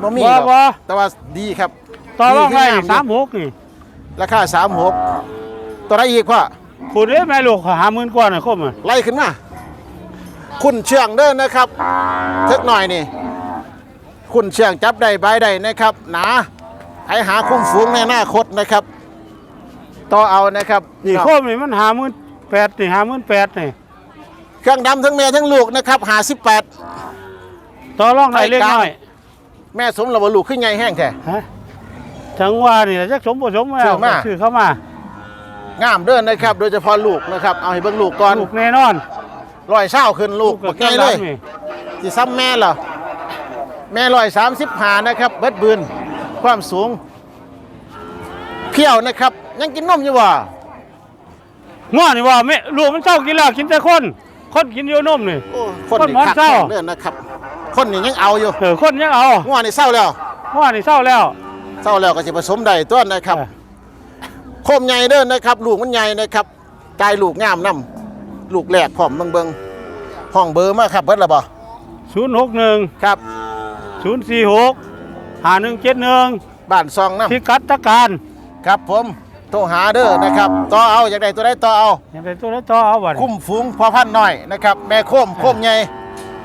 [SPEAKER 1] บ่มี
[SPEAKER 3] บ่
[SPEAKER 1] หรอก
[SPEAKER 3] บ่
[SPEAKER 1] แต่ว่าดีครับ
[SPEAKER 3] ต่อรองได้
[SPEAKER 1] ดีขึ้น
[SPEAKER 3] สามหกนี่
[SPEAKER 1] ราคาสามหกตัวไรอีกพ่อ
[SPEAKER 3] คุณเอ้ยแม่ลูกหาหมื่นกว่าน่ะคมอะ
[SPEAKER 1] ไล่ขึ้นมาคุณเชื่องเด้อนะครับเทิกหน่อยนี่ คุณเชื่องจับได้ใบได้นะครับหนา ให้หาคุ้มฝูงในหน้าคตนะครับ ต่อเอานะครับ
[SPEAKER 3] นี่คมนี่มันหาหมื่นแปดนี่หาหมื่นแปดนี่
[SPEAKER 1] เครื่องดำทั้งแม่ทั้งลูกนะครับหาสิบแปด
[SPEAKER 3] ต่อรองได้เล็กน้อย
[SPEAKER 1] แม่สมระบลูกขึ้นใหญ่แห้งแท้
[SPEAKER 3] ฮะจังว่านี่แหละจักสมบ่สม
[SPEAKER 1] ซื้อมา
[SPEAKER 3] ซื้อเข้ามางา
[SPEAKER 1] มเด้อนนะครับ โดยเฉพาะลูกนะครับ เอาให้เบิ่งลูกก่อน
[SPEAKER 3] ลูกแน่นอน
[SPEAKER 1] ร้อยเศร้าขึ้นลูกบักใหญ่เลย
[SPEAKER 3] นี่
[SPEAKER 1] ที่ซ้ำแม่เหรอแม่ร้อยสามสิบหานะครับ เบิดบืน ความสูงเพี้ยวนะครับ ยังกินนมอยู่วะ
[SPEAKER 3] ง้อนี่ว่าแม่ลูกมันเศร้ากินแล้วกินแต่คน คนกินอยู่นมนี่
[SPEAKER 1] โอ้คน
[SPEAKER 3] คน
[SPEAKER 1] นี่
[SPEAKER 3] หมอน
[SPEAKER 1] คัก
[SPEAKER 3] เศร้า
[SPEAKER 1] เด้อนะครับ คนนี่ยังเอาอยู่
[SPEAKER 3] เออคนยังเอา
[SPEAKER 1] ง่วนี่เศร้าแล้ว
[SPEAKER 3] ง้อนี่เศร้าแล้ว
[SPEAKER 1] เศร้าแล้วก็จะผสมได้ต้นนะครับ
[SPEAKER 3] เออ
[SPEAKER 1] โคมใหญ่เด้อนะครับ ลูกมันใหญ่นะครับกายลูกงามนํลูกแหลกผอมเบิงเบิงห้องเบอร์มาครับเบิดละบ่
[SPEAKER 3] ศูนย์หกหนึ่ง
[SPEAKER 1] ครับ
[SPEAKER 3] ศูนย์สี่หก หาหนึ่งเจ็ดหนึ่ง
[SPEAKER 1] บ้านซองน้
[SPEAKER 3] พิกัดตะการำ
[SPEAKER 1] ครับผมโทรหาเด้อนะครับต่อเอาอยากได้ตัวใดต่อเอา
[SPEAKER 3] อย่างไรตัวนั้นต่อเอาบัด
[SPEAKER 1] คุ้มฝูงพอพันธุ์น้อยนะครับแม่โคมโคมใหญ่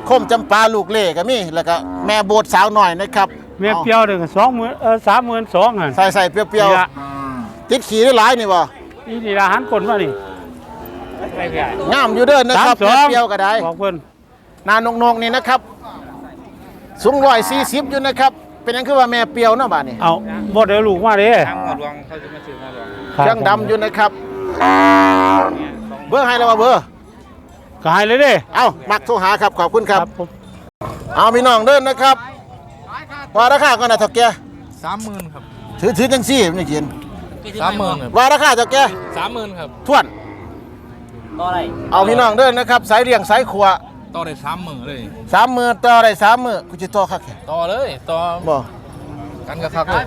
[SPEAKER 1] โคมจำปาลูกเล่ก็มีแล้วก็แม่โบดสาวหน่อยนะครับ
[SPEAKER 3] เมียเปรียวเด้อสองหมื่นเออสามหมื่นสองหัน
[SPEAKER 1] ใส่ใส่เปรี้ยว
[SPEAKER 3] นี่ละ
[SPEAKER 1] ๆติดขี่ได้หลายนี่บ่
[SPEAKER 3] นี่นี่ละหันกลมานี่
[SPEAKER 1] งามอยู่เด้อนะครับ
[SPEAKER 3] สามสอง
[SPEAKER 1] แม่เปรี้ยวก็ได้
[SPEAKER 3] บอกเพิ่น
[SPEAKER 1] นานงๆนี่นะครับ สูงร้อยสี่สิบอยู่นะครับ เป็นหยังคือว่าแม่เปรียวเนาะบ้านนี้
[SPEAKER 3] เอาบ่ได้ลูกมาเด้
[SPEAKER 7] ทางหัวดวงเขาจะมาซื้อมาดวง
[SPEAKER 1] เครื่องดำอยู่นะครับเบอร์ให้แล้วว่าเบอร์
[SPEAKER 3] ก็ให้เลยเด้
[SPEAKER 1] เอามักโทรหาครับ ขอบคุณครับ
[SPEAKER 3] ผม
[SPEAKER 1] เอาพี่น้องเดินนะครับว่าราคาก่อนนะเถกแก
[SPEAKER 7] สามหมื่นครับ
[SPEAKER 1] ถือถือจังซี่นี่กิน
[SPEAKER 7] สามหมื่นครับ
[SPEAKER 1] ว่าราคาเถกแก
[SPEAKER 7] สามหมื่นครับ
[SPEAKER 1] ทวน
[SPEAKER 4] ต่ออะไร
[SPEAKER 1] เอาพี่น้องเดินนะครับ สายเรียงสายขวา
[SPEAKER 7] ต่อได้สามหมื่นเลย
[SPEAKER 1] สามมือต่อได้สามมือกูจะต่อคักแค่
[SPEAKER 7] ต่อเลยต่อ
[SPEAKER 1] บ่
[SPEAKER 7] กันกระคักเลย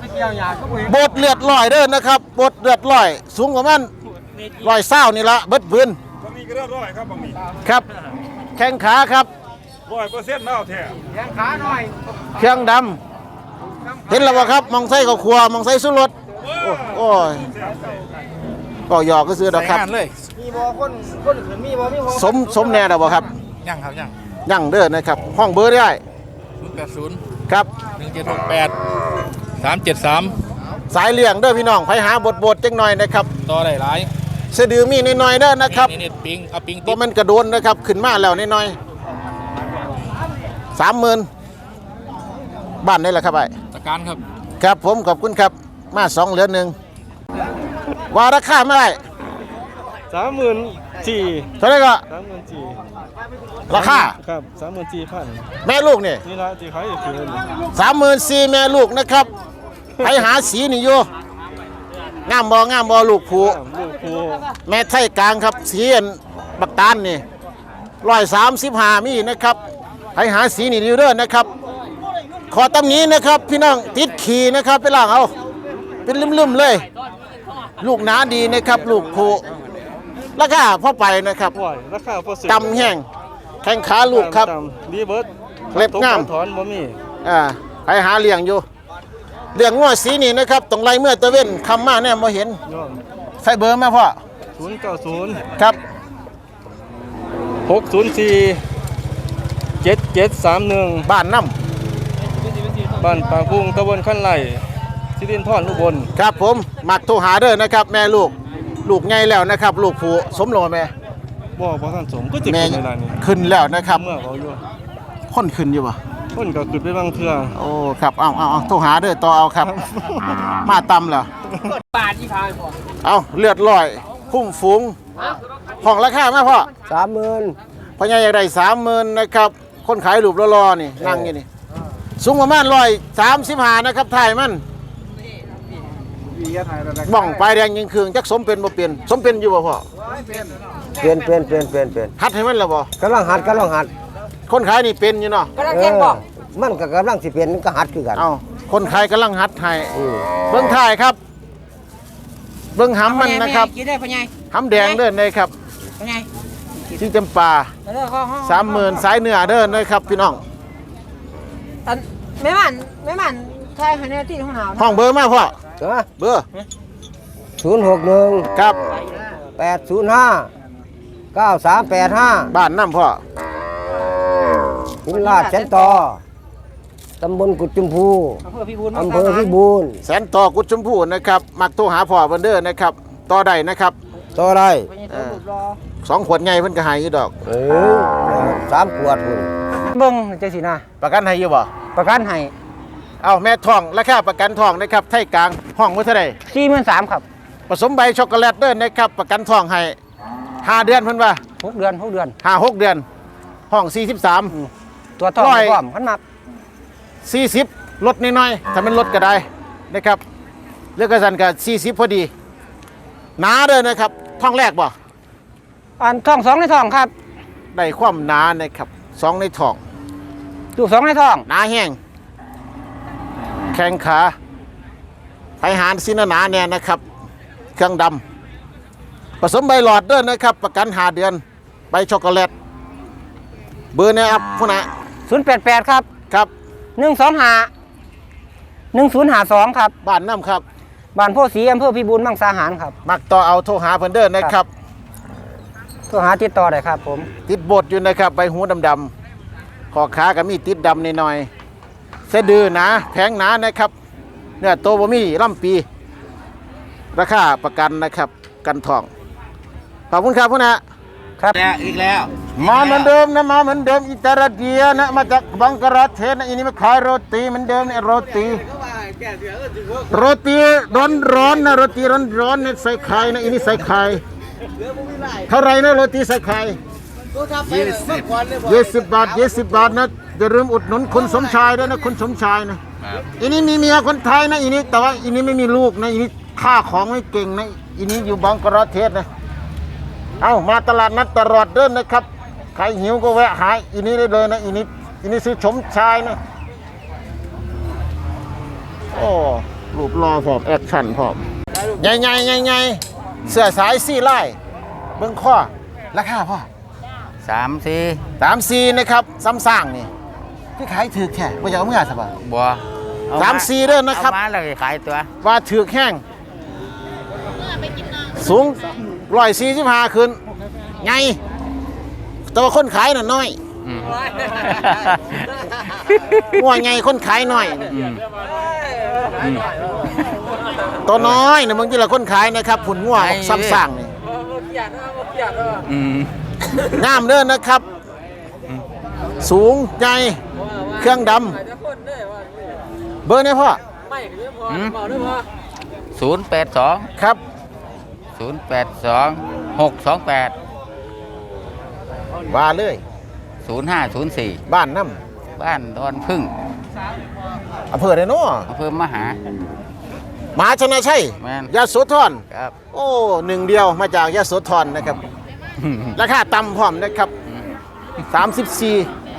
[SPEAKER 1] บดเลือดลอยเด้อนะครับบดเลือดลอย สูงกว่ามันลอยเศร้านี่ละเบิดพื้น
[SPEAKER 8] บะหมี่ก็เรียบร้อยครับบะหมี่
[SPEAKER 1] ครับ แข้งขาครับ
[SPEAKER 8] ร้อยเปอร์เซ็นต์แล้วแท้
[SPEAKER 1] เครื่องดำเห็นแล้วบ่ครับมองไส้กับครัวมองไส้สุรสโอ้โอ้ยก็หยอกก็ซื้อดอกครับ
[SPEAKER 7] ใส่งานเลย
[SPEAKER 1] สมสมแน่ดอกบ่ครับ
[SPEAKER 7] ยังครับยัง
[SPEAKER 1] ยั่งเด้อนะครับ ห้องเบอร์ได้
[SPEAKER 7] ศูนย์แปดศูนย์
[SPEAKER 1] ครับ
[SPEAKER 7] หนึ่งเจ็ดหกแปดสามเจ็ดสาม
[SPEAKER 1] สายเลี่ยงเด้อพี่น้องไปหาบทบทจังหน่อยนะครับ
[SPEAKER 7] ต่อได้หลาย
[SPEAKER 1] สะดือมีน้อยๆเด้อนะครับ
[SPEAKER 7] นี่นี่ปิงเอาปิง
[SPEAKER 1] บ่
[SPEAKER 7] ติด
[SPEAKER 1] มันกระโดนนะครับ ขึ้นมาแล้วน้อยๆสามหมื่นบ้านได้แหละครับไอ้
[SPEAKER 7] จัดการครับ
[SPEAKER 1] ครับผมขอบคุณครับ มาสองเหลือหนึ่งว่าราคาไม่ได้
[SPEAKER 9] สามหมื่นสี่
[SPEAKER 1] เท่าไหรก็
[SPEAKER 9] สามหมื่นสี่
[SPEAKER 1] ราคา
[SPEAKER 9] ครับสามหมื่นสี่พัน
[SPEAKER 1] แม่ลูกนี่
[SPEAKER 9] นี่ละที่เขาอยู่คืน
[SPEAKER 1] สามหมื่นสี่แม่ลูกนะครับไปหาสีนี่อยู่งามบองามบอลูกผู
[SPEAKER 9] ลูกครู
[SPEAKER 1] แม่ไทยกลางครับสีอันบักตาลนี่ร้อยสามสิบห้ามีนะครับไปหาสีนี่อยู่เด้อนะครับ ขอตำหนี้นะครับ พี่น้องติดขี่นะครับไปล่างเอาเป็นลืมๆเลย ลูกหนาดีนะครับ ลูกผูราคาพ่อไปนะครับ
[SPEAKER 9] ป่วยราคาพอสุด
[SPEAKER 1] ตำแห้ง แข้งขาลูกครับ
[SPEAKER 9] ตำดีเบิร์ด
[SPEAKER 1] เล็บงาม
[SPEAKER 9] ถอนบ่มี
[SPEAKER 1] อ่าไปหาเลี้ยงอยู่เลี้ยงงัวสีนี่นะครับตรงไรเมื่อตะเว้นคำมาแน่มาเห็น
[SPEAKER 9] ย้อน
[SPEAKER 1] ใส่เบอร์มาพ่อ
[SPEAKER 9] ศูนย์เก้าศูนย์
[SPEAKER 1] ครับ
[SPEAKER 9] หกศูนย์สี่เจ็ดเจ็ดสามหนึ่ง
[SPEAKER 1] บ้านน้
[SPEAKER 9] บ้านปางพุงตะบนขั้นไหลสิรินทรอุบลำ
[SPEAKER 1] ครับผมมักโทรหาเด้อนะครับ แม่ลูก ลูกใหญ่แล้วนะครับ ลูกผู้สมโลแม่
[SPEAKER 9] บ่บ่ท่านสมก็จะ
[SPEAKER 1] แม่
[SPEAKER 9] ขึ้นในร้านนี้
[SPEAKER 1] ขึ้นแล้วนะครับ
[SPEAKER 9] เมื่อเขาอยู่
[SPEAKER 1] คนขึ้นอยู่ปะ
[SPEAKER 9] คนก็ขึ้นไปบางเทื่อ
[SPEAKER 1] โอ้ครับเอาเอาเอาโทรหาเด้อต่อเอาครับ มาตำเหรอเอาเลือดลอยพุ่งฝูงห้องราคาไหมพ่อ
[SPEAKER 2] สามหมื่น
[SPEAKER 1] พ่อใหญ่อยากได้สามหมื่นนะครับ คนขายรูปรอๆนี่นั่งอยู่นี่สูงประมาณร้อยสามสิบห้านะครับถ่ายมันบ้องปลายแดงยิงคืองจักสมเป็นบ่เปลี่ยนสมเป็นอยู่บ่พ่อ
[SPEAKER 2] เปลี่ยนเปลี่ยนเปลี่ยนเปลี่ยนเปลี่ยน
[SPEAKER 1] หัดให้มันแล้วบ่
[SPEAKER 2] กำลังหัดกำลังหัด
[SPEAKER 1] คนขายนี่เป็นอยู่เนาะ
[SPEAKER 2] เออมันก็กำลังสิเปลี่ยนมันก็หัดคือกัน
[SPEAKER 1] เอาคนขายกำลังหัดให้
[SPEAKER 2] อืม
[SPEAKER 1] เบิ่งถ่ายครับ เบิ่งหำมันนะครับ
[SPEAKER 10] กินได้ปะไง
[SPEAKER 1] หำแดงเด้อเลยครับ
[SPEAKER 10] ปะไง
[SPEAKER 1] ที่จำปา
[SPEAKER 10] เลิกห้องห้อง
[SPEAKER 1] สามหมื่นสายเนื้อเด้อเลยครับพี่น้อง
[SPEAKER 10] ตันไม่มันไม่มันใช่คะแนนที่ห้องหนาว
[SPEAKER 1] ห้องเบอร์มาพ่อ
[SPEAKER 2] เออ
[SPEAKER 1] เบอร์
[SPEAKER 2] ศูนย์หกหนึ่ง
[SPEAKER 1] ครับ
[SPEAKER 2] แปดศูนย์ห้า เก้าสามแปดห้า
[SPEAKER 1] บ้านน้ำพ่อ
[SPEAKER 2] หินลาดแสนต่อตำบลกุดจุมพู
[SPEAKER 10] อำเภอพิบูล
[SPEAKER 2] อำเภอพิบูล
[SPEAKER 1] แสนต่อกุดชมพูนะครับ มักโทรหาพ่อเบิ่นเด้อนะครับต่อได้นะครับ
[SPEAKER 2] ต่อได้
[SPEAKER 10] ไปยังตัวรูปรอ
[SPEAKER 1] สองขวดใหญ่เพิ่นก็ให้อยู่ดอก
[SPEAKER 2] เออสามขวดพุ่น
[SPEAKER 10] เบิ้งจังสินะ
[SPEAKER 1] ประกันให้อยู่บ่
[SPEAKER 10] ประกันให้
[SPEAKER 1] เอาแม่ทองราคาประกันทองนะครับไทยกลางห้องไว้เท่าไหร่
[SPEAKER 10] สี่หมื่นสามครับ
[SPEAKER 1] ผสมใบช็อกโกแลตเด้อนะครับ ประกันทองให้ ห้าเดือนเพิ่นว่า
[SPEAKER 10] หกเดือนหกเดือน
[SPEAKER 1] ห้าหกเดือน ห้องสี่สิบสาม
[SPEAKER 10] ตัวทอง
[SPEAKER 1] ร้อย
[SPEAKER 10] พร้อมขันมัก
[SPEAKER 1] สี่สิบลดน้อยๆถ้ามันลดก็ได้นะครับเลือกกระสันกับสี่สิบพอดีหนาเด้อนะครับท้องแรกบ่
[SPEAKER 10] อันทองสองในทองครับ
[SPEAKER 1] ได้ความหนานะครับสองในท้อง
[SPEAKER 10] ลูกสองในทอง
[SPEAKER 1] หนาแห้งแข้งขาไปหารสินหนาแน่นะครับ เครื่องดำ ผสมใบหลอดเด้อนะครับ ประกันหาเดือน ใบช็อกโกแลต เบอร์เนี่ยครับผู้นะ
[SPEAKER 10] ศูนย์แปดแปดครับ
[SPEAKER 1] ครับ
[SPEAKER 10] หนึ่งสองห้าหนึ่งศูนย์ห้าสองครับ
[SPEAKER 1] บ้านน้ำครับ
[SPEAKER 10] บ้านโพสีอำเภอพิบูลมังสาหารครับ
[SPEAKER 1] มักต่อเอาโทรหาเพิ่นเด้อนะครับ
[SPEAKER 10] โทรหาติดต่อได้ครับผม
[SPEAKER 1] ติดบทอยู่นะครับ ใบหูดำๆขอขาก็มีติดดำหน่อยๆสะดือหนาแผงหนานะครับ เนี่ยโตบ่มีล่ำปี ราคาประกันนะครับ กันทอง ขอบคุณครับผู้นะ
[SPEAKER 4] ครับอีกแล้ว
[SPEAKER 1] มาเหมือนเดิมนะมาเหมือนเดิมอิตาลีเดียนะมาจากบังกลาเทศนะอันนี้มาขายโรตีเหมือนเดิมเนี่ยโรตีโรตีร้อนร้อนๆนะโรตีร้อนร้อนๆเนี่ยใส่ไข่นะอันนี้ใส่ไข่เท่าไหรนะโรตีใส่ไข่ยี่สิบบาทยี่สิบบาทนะอย่าลืมอุดหนุนคุณสมชายด้วยนะคุณสมชายนะอันนี้มีเมียคนไทยนะอันนี้แต่ว่าอันนี้ไม่มีลูกนะอันนี้ค่าของไม่เก่งนะอันนี้อยู่บังกลาเทศนะ เอามาตลาดนัดตลอดเดินนะครับ ใครหิวก็แวะหาอีนี้ได้เลยนะอีนี้อีนี้ซื้อชมชายนะโอ้รูปรอพร้อมแอคชั่นพร้อมใหญ่ใหญ่ใหญ่ใหญ่เสื้อสายสี่ไล่เบิ้งข้อราคาพ่อ
[SPEAKER 4] สามสี่
[SPEAKER 1] สามสี่นะครับซ้ำสร้างนี่ที่ขายถือแค่ว่าจะเอาเมื่อสบาย
[SPEAKER 4] บัว
[SPEAKER 1] สามสี่เด้อนะครับ
[SPEAKER 4] เอามาแล้วขายตัว
[SPEAKER 1] ว่าถือแห้งสูง ร้อยสี่สิบห้าขึ้นไงแต่ว่าคนขายน่ะน้อย
[SPEAKER 4] อืม
[SPEAKER 1] งัวไงคนขายน้อย
[SPEAKER 4] อืม
[SPEAKER 1] ตัวน้อยนะมึงที่ละคนขายนะครับผุนงัวซ้ำสั่งนี่
[SPEAKER 4] อืม
[SPEAKER 1] งามเด้อนะครับ สูงใหญ่เครื่องดำเบอร์เนี่ยพ่อ
[SPEAKER 4] ศูนย์แปดสอง
[SPEAKER 1] ครับ
[SPEAKER 4] ศูนย์แปดสองหกสองแปด
[SPEAKER 1] ว่าเลย
[SPEAKER 4] ศูนย์ห้าศูนย์สี่
[SPEAKER 1] บ้านน้
[SPEAKER 4] บ้านดอนพึ่งำ
[SPEAKER 1] อำเภอไหนเนาะ
[SPEAKER 4] อำเภอมหา
[SPEAKER 1] มหาชนะชัย
[SPEAKER 4] แม่น
[SPEAKER 1] ยาโสธร
[SPEAKER 4] ครับ
[SPEAKER 1] โอ้หนึ่งเดียวมาจากยาโสธรนะครับ ราคาต่ำพร้อมนะครับ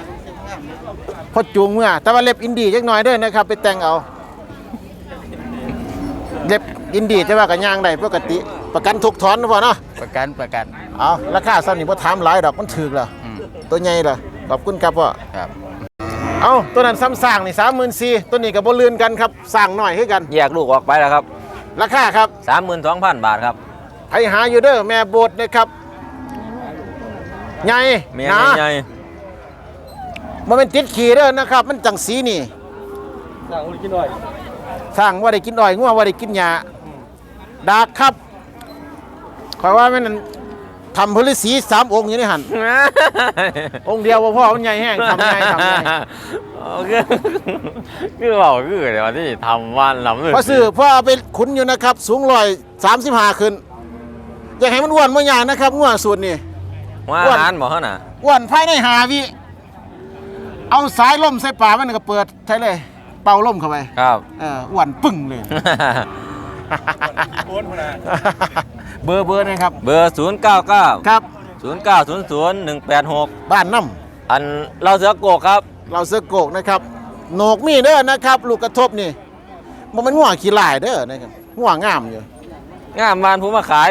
[SPEAKER 1] 34พอจูงเมื่อ แต่ว่าเล็บอินดีจักหน่อยเด้อนะครับ ไปแต่งเอา เล็บอินดีจะว่ากันย่างได้ปกติ ประกันทุกถอนนะพ่อเนาะ
[SPEAKER 4] ประกันประกัน
[SPEAKER 1] เอาราคาซ้ำนี่บ่ถามหลายดอกมันถูกแล้ว
[SPEAKER 4] อืม
[SPEAKER 1] ตัวใหญ่ล่ะขอบคุณครับพ่อ
[SPEAKER 4] ครับ
[SPEAKER 1] เอาตัวนั้นซ้ำสร้างนี่34,000ตัวนี้ก็บ่ลื่นกันครับสร้างหน่อยคือกัน
[SPEAKER 11] แยกลูกออกไปแล้วครับ
[SPEAKER 1] ราคาครับ
[SPEAKER 11] 32,000 บาทครับ
[SPEAKER 1] ไผหาอยู่เด้อแม่โบดนะครับใหญ่
[SPEAKER 11] แม่
[SPEAKER 1] หนา
[SPEAKER 11] ใหญ่
[SPEAKER 1] มันเป็นติดขี่เด้อนะครับ มันจังสีนี่ สร้างว่าได้กินอ้อยสร้างว่าได้กินอ้อยงัวว่าได้กินหญ้าดากครับ ขอยว่ามันนั่นทำพลิสีสามองค์อยู่ในหัน
[SPEAKER 11] ๆ
[SPEAKER 1] องค์เดียวบ่พ่อมันใหญ่แห้งทำไงทำไง
[SPEAKER 11] โอเคคือเบาคือเดี๋ยวที่ทำวันลำเลย
[SPEAKER 1] พอซื้อพ่อเอาไปขุนอยู่นะครับ สูงร้อยสามสิบห้าขึ้นอยากให้มันอ้วนเมื่ออย่างนะครับงัวสูตรนี่
[SPEAKER 11] ว่า
[SPEAKER 1] อ้วน
[SPEAKER 11] อาหารบ่ฮะน่ะ
[SPEAKER 1] อ้วนภายในหาวิ เอาสายล่มใส่ป่ามันก็เปิดใช่เลย เป่าล่มเข้าไป
[SPEAKER 11] ครับ
[SPEAKER 1] เอออ้วนปึ้งเลย
[SPEAKER 8] โอนพนะ
[SPEAKER 1] เบอร์เบอร์นะครับ
[SPEAKER 11] เบอร์ 099
[SPEAKER 1] ครับ
[SPEAKER 11] 0900 186
[SPEAKER 1] บ้านน้
[SPEAKER 11] อันเราเสือโกกครับำ
[SPEAKER 1] เราเสื้อโกกนะครับโหนกมีเด้อนะครับ ลูกกระทบนี่มันมันง่วงขี้ลายเด้อนะครับง่วงงามอยู่
[SPEAKER 11] งามบานผู้มาขาย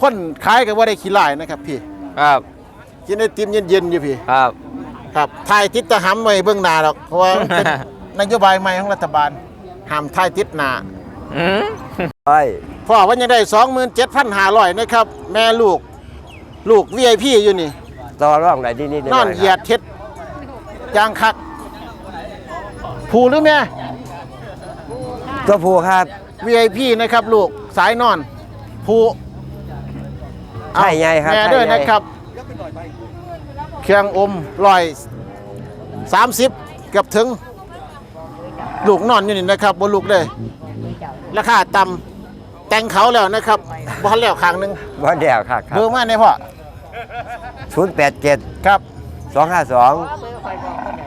[SPEAKER 1] คนขายก็ว่าได้ขี้ลายนะครับพี่
[SPEAKER 11] ครับ
[SPEAKER 1] กินไอติมเย็นๆอยู่พี่
[SPEAKER 11] ครับ
[SPEAKER 1] ครับถ่ายติดตะหำไว้เบื้องหน้าหรอกเพราะว่ามันเป็นนโยบายใหม่ของรัฐบาลห้ามถ่ายติดหน้า
[SPEAKER 11] อืม
[SPEAKER 1] พ่อว่ายังได้สองหมื่นเจ็ดพันห้าร้อยนะครับ แม่ลูก ลูก VIP อยู่นี่
[SPEAKER 12] ต่อร่องได้นิดๆห
[SPEAKER 1] น
[SPEAKER 12] น่
[SPEAKER 1] อ
[SPEAKER 12] อนย
[SPEAKER 1] เหยียดเท็ดยางคัก ผูหรือแม่
[SPEAKER 12] ตัวผู้ครับ
[SPEAKER 1] VIP นะครับ ลูกสายนอน ผู
[SPEAKER 12] ไข่ใหญ่ครับ
[SPEAKER 1] แม่
[SPEAKER 12] ไข่
[SPEAKER 1] ด้วย
[SPEAKER 12] ใหญ่
[SPEAKER 1] นะครับเครื่องอมลอยสามสิบเกือบถึง ลูกนอนอยู่นี่นะครับบนลูกเลย ราคาต่ำแต่งเขาแล้วนะครับบอลแล้วครั้งหนึ่ง
[SPEAKER 12] บ่เดียวครับครั
[SPEAKER 1] เบอร์มาในพ่อ
[SPEAKER 12] ศูนย์แปดเจ็ด
[SPEAKER 1] ครับ
[SPEAKER 12] สองห้าสอง
[SPEAKER 10] เบอร์คอยบอกคนไหน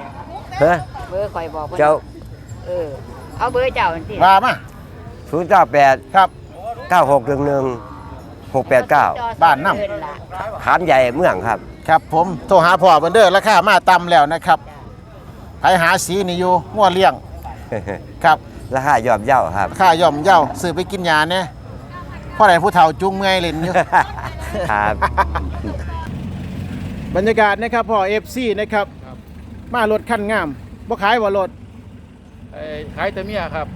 [SPEAKER 12] ฮะ
[SPEAKER 10] เบอร์คอยบอกคนไหน
[SPEAKER 12] เจ้า
[SPEAKER 10] เออเอาเบอร์เจ้าอันที่
[SPEAKER 1] ว่ามา
[SPEAKER 12] ศูนย์เก้าแปด
[SPEAKER 1] ครับ
[SPEAKER 12] เก้าหกหนึ่งหนึ่งหกแปดเก้า
[SPEAKER 1] บ้านน้ำ
[SPEAKER 10] เดิล่ะ
[SPEAKER 12] ขามใหญ่เมืองครับ
[SPEAKER 1] ครับผมโทรหาพ่อเบนเดอร์ราคามาต่ำแล้วนะครับไปหาสีนี่อยู่งัวเลี้ยงครับ
[SPEAKER 12] ราคายอมเย่าครับ
[SPEAKER 1] ราคาย่อมเย่าซื้อไปกินยาเนี่ยพ่อไหนผู้เฒ่าจุงเมื่อยเล่นอยู่
[SPEAKER 12] ครับ
[SPEAKER 1] บรรยากาศนะครับพ่อเอฟซีนะครับมารถคันงามบ่ขายบ่รถ
[SPEAKER 7] เอ้ยขายแต่เมียครับ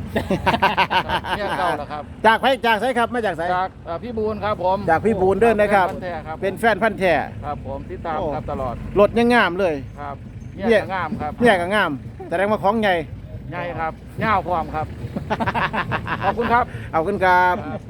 [SPEAKER 7] เมียเก่าเหรอครับ
[SPEAKER 1] จากไผจากไสครับมาจากไส
[SPEAKER 7] จากเอ่อพี่บูนครับผม
[SPEAKER 1] จากพี่บูนเด้อนะครับ
[SPEAKER 7] แฟแท้ครับ
[SPEAKER 1] เป็นแฟนพันธุ์แท้
[SPEAKER 7] ครับผมที่ตาม
[SPEAKER 1] โอ้
[SPEAKER 7] ครับตลอด
[SPEAKER 1] รถยังงามเลย
[SPEAKER 7] ครับ
[SPEAKER 1] เนี่
[SPEAKER 7] เนี่ยยงามครับ
[SPEAKER 1] เนี่ยก็งามแสดงว่าของใหญ่
[SPEAKER 7] ใหญ่ครับเง่าวพร้อมครับ ขอบคุณครับ
[SPEAKER 1] เอาขึ้นครับ
[SPEAKER 7] ครับ